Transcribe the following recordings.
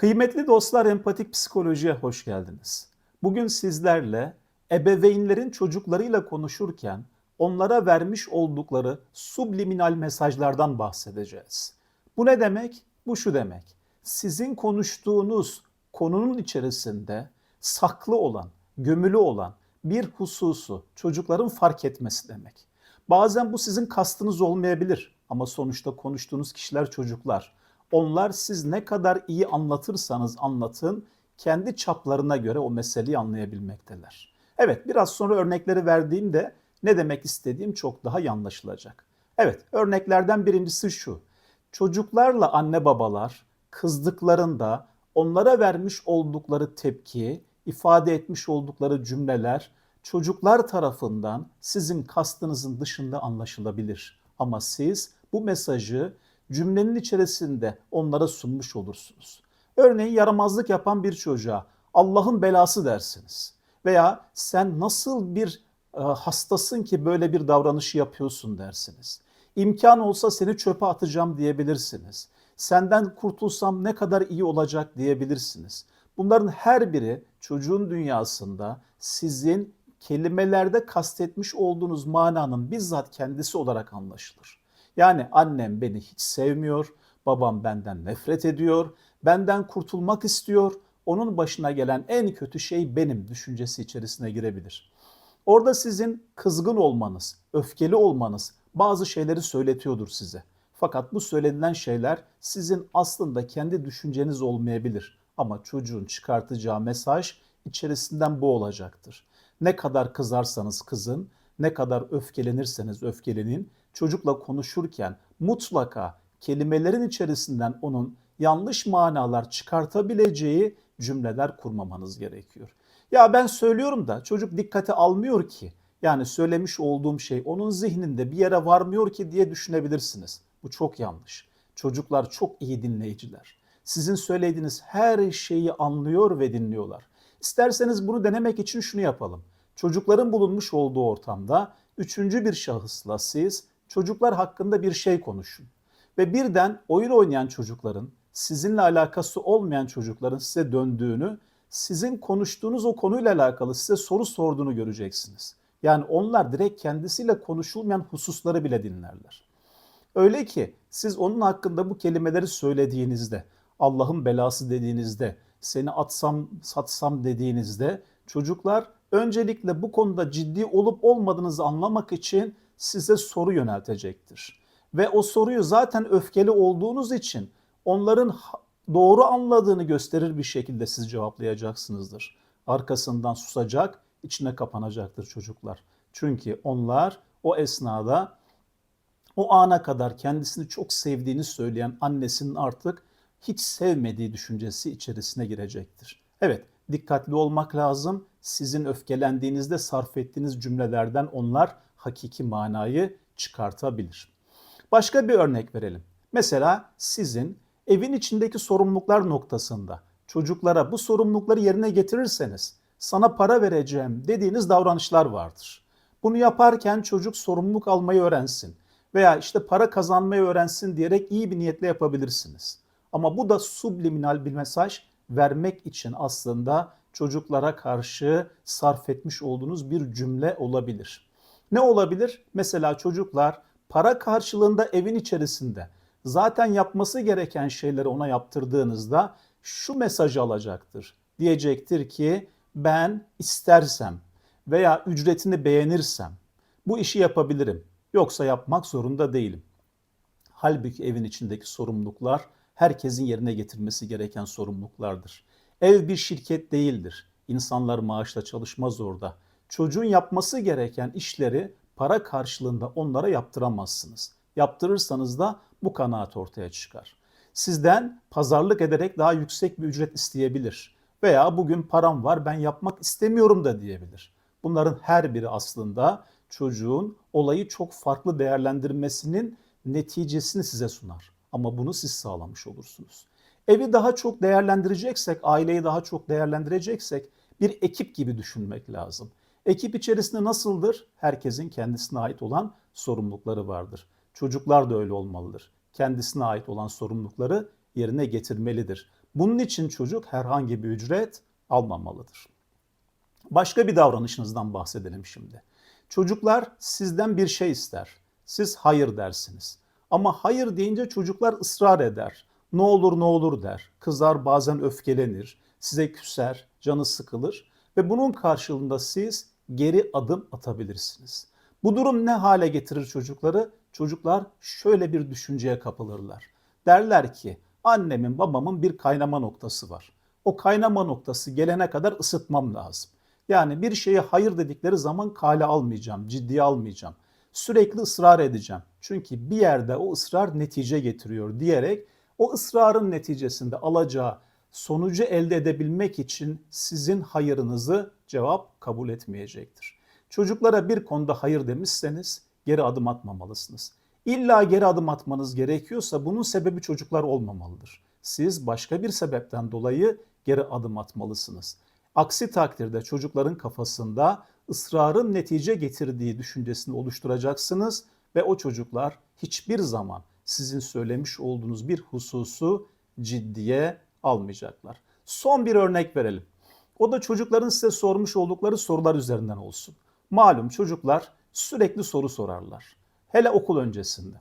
Kıymetli dostlar empatik psikolojiye hoş geldiniz. Bugün sizlerle ebeveynlerin çocuklarıyla konuşurken onlara vermiş oldukları subliminal mesajlardan bahsedeceğiz. Bu ne demek? Bu şu demek. Sizin konuştuğunuz konunun içerisinde saklı olan, gömülü olan bir hususu çocukların fark etmesi demek. Bazen bu sizin kastınız olmayabilir ama sonuçta konuştuğunuz kişiler çocuklar. Onlar siz ne kadar iyi anlatırsanız anlatın kendi çaplarına göre o meseleyi anlayabilmekteler. Evet biraz sonra örnekleri verdiğimde ne demek istediğim çok daha iyi anlaşılacak. Evet örneklerden birincisi şu. Çocuklarla anne babalar kızdıklarında onlara vermiş oldukları tepki, ifade etmiş oldukları cümleler çocuklar tarafından sizin kastınızın dışında anlaşılabilir. Ama siz bu mesajı cümlenin içerisinde onlara sunmuş olursunuz. Örneğin yaramazlık yapan bir çocuğa Allah'ın belası dersiniz. Veya sen nasıl bir e, hastasın ki böyle bir davranışı yapıyorsun dersiniz. İmkan olsa seni çöpe atacağım diyebilirsiniz. Senden kurtulsam ne kadar iyi olacak diyebilirsiniz. Bunların her biri çocuğun dünyasında sizin kelimelerde kastetmiş olduğunuz mananın bizzat kendisi olarak anlaşılır. Yani annem beni hiç sevmiyor, babam benden nefret ediyor, benden kurtulmak istiyor, onun başına gelen en kötü şey benim düşüncesi içerisine girebilir. Orada sizin kızgın olmanız, öfkeli olmanız bazı şeyleri söyletiyordur size. Fakat bu söylenilen şeyler sizin aslında kendi düşünceniz olmayabilir. Ama çocuğun çıkartacağı mesaj içerisinden bu olacaktır. Ne kadar kızarsanız kızın, ne kadar öfkelenirseniz öfkelenin, çocukla konuşurken mutlaka kelimelerin içerisinden onun yanlış manalar çıkartabileceği cümleler kurmamanız gerekiyor. Ya ben söylüyorum da çocuk dikkate almıyor ki. Yani söylemiş olduğum şey onun zihninde bir yere varmıyor ki diye düşünebilirsiniz. Bu çok yanlış. Çocuklar çok iyi dinleyiciler. Sizin söylediğiniz her şeyi anlıyor ve dinliyorlar. İsterseniz bunu denemek için şunu yapalım. Çocukların bulunmuş olduğu ortamda üçüncü bir şahısla siz çocuklar hakkında bir şey konuşun. Ve birden oyun oynayan çocukların, sizinle alakası olmayan çocukların size döndüğünü, sizin konuştuğunuz o konuyla alakalı size soru sorduğunu göreceksiniz. Yani onlar direkt kendisiyle konuşulmayan hususları bile dinlerler. Öyle ki siz onun hakkında bu kelimeleri söylediğinizde, Allah'ın belası dediğinizde, seni atsam satsam dediğinizde çocuklar öncelikle bu konuda ciddi olup olmadığınızı anlamak için size soru yöneltecektir. Ve o soruyu zaten öfkeli olduğunuz için onların doğru anladığını gösterir bir şekilde siz cevaplayacaksınızdır. Arkasından susacak, içine kapanacaktır çocuklar. Çünkü onlar o esnada o ana kadar kendisini çok sevdiğini söyleyen annesinin artık hiç sevmediği düşüncesi içerisine girecektir. Evet, dikkatli olmak lazım. Sizin öfkelendiğinizde sarf ettiğiniz cümlelerden onlar hakiki manayı çıkartabilir. Başka bir örnek verelim. Mesela sizin evin içindeki sorumluluklar noktasında çocuklara bu sorumlulukları yerine getirirseniz sana para vereceğim dediğiniz davranışlar vardır. Bunu yaparken çocuk sorumluluk almayı öğrensin veya işte para kazanmayı öğrensin diyerek iyi bir niyetle yapabilirsiniz. Ama bu da subliminal bir mesaj vermek için aslında çocuklara karşı sarf etmiş olduğunuz bir cümle olabilir. Ne olabilir? Mesela çocuklar para karşılığında evin içerisinde zaten yapması gereken şeyleri ona yaptırdığınızda şu mesajı alacaktır. Diyecektir ki ben istersem veya ücretini beğenirsem bu işi yapabilirim. Yoksa yapmak zorunda değilim. Halbuki evin içindeki sorumluluklar herkesin yerine getirmesi gereken sorumluluklardır. Ev bir şirket değildir. İnsanlar maaşla çalışmaz orada. Çocuğun yapması gereken işleri para karşılığında onlara yaptıramazsınız. Yaptırırsanız da bu kanaat ortaya çıkar. Sizden pazarlık ederek daha yüksek bir ücret isteyebilir veya bugün param var ben yapmak istemiyorum da diyebilir. Bunların her biri aslında çocuğun olayı çok farklı değerlendirmesinin neticesini size sunar. Ama bunu siz sağlamış olursunuz. Evi daha çok değerlendireceksek, aileyi daha çok değerlendireceksek bir ekip gibi düşünmek lazım. Ekip içerisinde nasıldır? Herkesin kendisine ait olan sorumlulukları vardır. Çocuklar da öyle olmalıdır. Kendisine ait olan sorumlulukları yerine getirmelidir. Bunun için çocuk herhangi bir ücret almamalıdır. Başka bir davranışınızdan bahsedelim şimdi. Çocuklar sizden bir şey ister. Siz hayır dersiniz. Ama hayır deyince çocuklar ısrar eder. Ne olur ne olur der. Kızar bazen öfkelenir. Size küser, canı sıkılır. Ve bunun karşılığında siz geri adım atabilirsiniz. Bu durum ne hale getirir çocukları? Çocuklar şöyle bir düşünceye kapılırlar. Derler ki annemin babamın bir kaynama noktası var. O kaynama noktası gelene kadar ısıtmam lazım. Yani bir şeye hayır dedikleri zaman kale almayacağım, ciddiye almayacağım. Sürekli ısrar edeceğim. Çünkü bir yerde o ısrar netice getiriyor diyerek o ısrarın neticesinde alacağı sonucu elde edebilmek için sizin hayırınızı cevap kabul etmeyecektir. Çocuklara bir konuda hayır demişseniz geri adım atmamalısınız. İlla geri adım atmanız gerekiyorsa bunun sebebi çocuklar olmamalıdır. Siz başka bir sebepten dolayı geri adım atmalısınız. Aksi takdirde çocukların kafasında ısrarın netice getirdiği düşüncesini oluşturacaksınız ve o çocuklar hiçbir zaman sizin söylemiş olduğunuz bir hususu ciddiye almayacaklar. Son bir örnek verelim. O da çocukların size sormuş oldukları sorular üzerinden olsun. Malum çocuklar sürekli soru sorarlar. Hele okul öncesinde.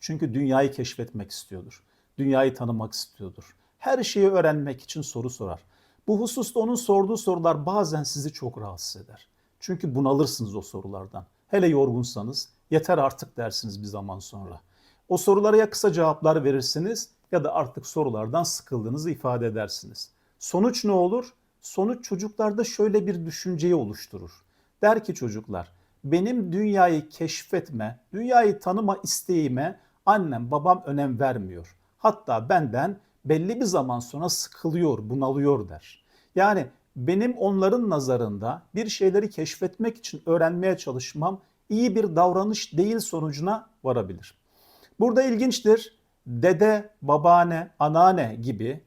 Çünkü dünyayı keşfetmek istiyordur. Dünyayı tanımak istiyordur. Her şeyi öğrenmek için soru sorar. Bu hususta onun sorduğu sorular bazen sizi çok rahatsız eder. Çünkü bunalırsınız o sorulardan. Hele yorgunsanız yeter artık dersiniz bir zaman sonra. O sorulara ya kısa cevaplar verirsiniz ya da artık sorulardan sıkıldığınızı ifade edersiniz. Sonuç ne olur? Sonuç çocuklarda şöyle bir düşünceyi oluşturur. Der ki çocuklar, benim dünyayı keşfetme, dünyayı tanıma isteğime annem babam önem vermiyor. Hatta benden belli bir zaman sonra sıkılıyor, bunalıyor der. Yani benim onların nazarında bir şeyleri keşfetmek için öğrenmeye çalışmam iyi bir davranış değil sonucuna varabilir. Burada ilginçtir. Dede, babaanne, anneanne gibi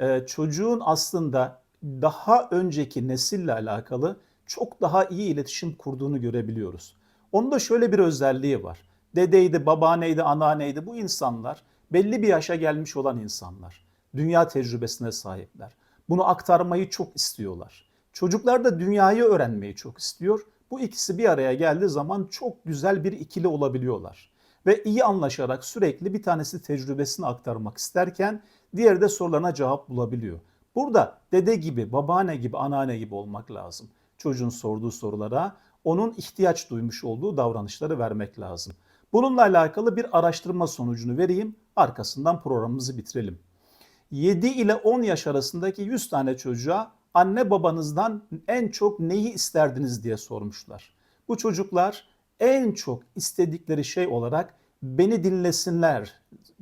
e, çocuğun aslında daha önceki nesille alakalı çok daha iyi iletişim kurduğunu görebiliyoruz. Onun da şöyle bir özelliği var. Dedeydi, babaanneydi, anneanneydi bu insanlar belli bir yaşa gelmiş olan insanlar. Dünya tecrübesine sahipler. Bunu aktarmayı çok istiyorlar. Çocuklar da dünyayı öğrenmeyi çok istiyor. Bu ikisi bir araya geldiği zaman çok güzel bir ikili olabiliyorlar. Ve iyi anlaşarak sürekli bir tanesi tecrübesini aktarmak isterken diğeri de sorularına cevap bulabiliyor. Burada dede gibi, babaanne gibi, anneanne gibi olmak lazım. Çocuğun sorduğu sorulara onun ihtiyaç duymuş olduğu davranışları vermek lazım. Bununla alakalı bir araştırma sonucunu vereyim, arkasından programımızı bitirelim. 7 ile 10 yaş arasındaki 100 tane çocuğa anne babanızdan en çok neyi isterdiniz diye sormuşlar. Bu çocuklar en çok istedikleri şey olarak beni dinlesinler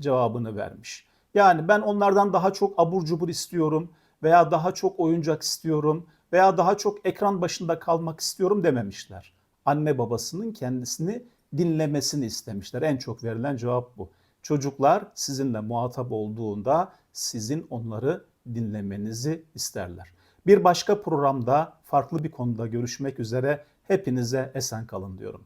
cevabını vermiş. Yani ben onlardan daha çok abur cubur istiyorum veya daha çok oyuncak istiyorum veya daha çok ekran başında kalmak istiyorum dememişler. Anne babasının kendisini dinlemesini istemişler. En çok verilen cevap bu. Çocuklar sizinle muhatap olduğunda sizin onları dinlemenizi isterler. Bir başka programda farklı bir konuda görüşmek üzere hepinize esen kalın diyorum.